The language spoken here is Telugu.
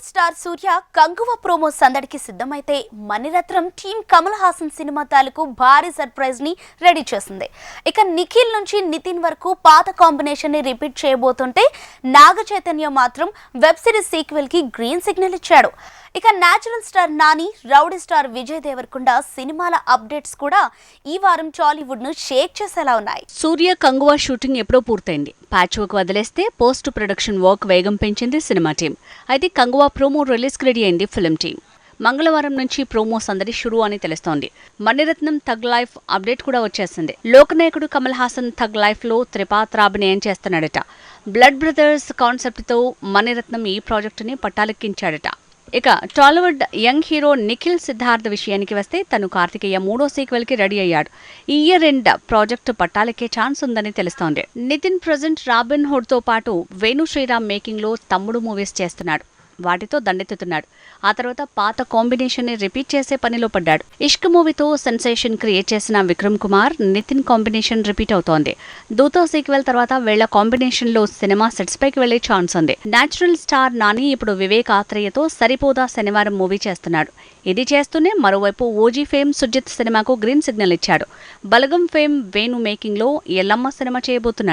Bollywood star Surya Kanguva promo సందడికి సిద్ధమైతే మణిరత్నం టీం కమల్ హాసన్ సినిమా తాలూకు భారీ సర్ప్రైజ్ని రెడీ చేసింది. ఇక నిఖిల్ నుంచి నితిన్ వరకు పాత కాంబినేషన్ని రిపీట్ చేయబోతుంటే నాగ చైతన్య మాత్రం వెబ్ సిరీస్ సీక్వెల్కి గ్రీన్ సిగ్నల్ ఇచ్చాడు. ఇక natural star Nani rowdy star Vijay Deverakonda సినిమాల అప్డేట్స్ కూడా ఈ వారం టాలీవుడ్ను షేక్ చేసేలా ఉన్నాయి. సూర్య కంగువా షూటింగ్ ఎప్పుడో పూర్తయింది. ప్యాచ్ వర్క్ వదిలేస్తే పోస్ట్ ప్రొడక్షన్ వర్క్ వేగం పెంచింది సినిమా టీం. అయితే కంగువా ప్రోమో రిలీజ్కి రెడీ అయింది ఫిల్మ్ టీం. మంగళవారం నుంచి ప్రోమో సందడి షురు అని తెలుస్తోంది. మణిరత్నం థగ్ లైఫ్ అప్డేట్ కూడా వచ్చేసింది. లోకనాయకుడు కమల్ హాసన్ థగ్ లైఫ్లో త్రిపాత్రాభినయం చేస్తున్నాడట. బ్లడ్ బ్రదర్స్ కాన్సెప్ట్తో మణిరత్నం ఈ ప్రాజెక్టుని పట్టాలెక్కించాడట. ఇక Tollywood young hero Nikhil Siddharth విషయానికి వస్తే తను కార్తికేయ మూడో సీక్వెల్కి రెడీ అయ్యాడు. ఈ ఇయర్ ఎండ్ ప్రాజెక్టు పట్టాలకే ఛాన్స్ ఉందని తెలుస్తోంది. నితిన్ ప్రజెంట్ రాబిన్ హుడ్తో పాటు వేణు శ్రీరామ్ మేకింగ్లో తమ్ముడు మూవీస్ చేస్తున్నాడు. వాటితో దండెత్తుతున్నాడు. ఆ తర్వాత పాత కాంబినేషన్ని రిపీట్ చేసే పనిలో పడ్డాడు. ఇష్క్ మూవీతో సెన్సేషన్ క్రియేట్ చేసిన విక్రమ్ కుమార్ నితిన్ కాంబినేషన్ రిపీట్ అవుతోంది. దూతో సీక్వెల్ తర్వాత వీళ్ళ కాంబినేషన్లో సినిమా సెట్స్ పైకి వెళ్ళే ఛాన్స్ ఉంది. నాచురల్ స్టార్ నాని ఇప్పుడు వివేక్ ఆత్రేయతో సరిపోదా శనివారం మూవీ చేస్తున్నాడు. ఇది చేస్తూనే మరోవైపు ఓజీ ఫేమ్ సుజిత్ సినిమాకు గ్రీన్ సిగ్నల్ ఇచ్చాడు. బలగం ఫేమ్ వేణు మేకింగ్లో ఎల్లమ్మ సినిమా చేయబోతున్నాడు.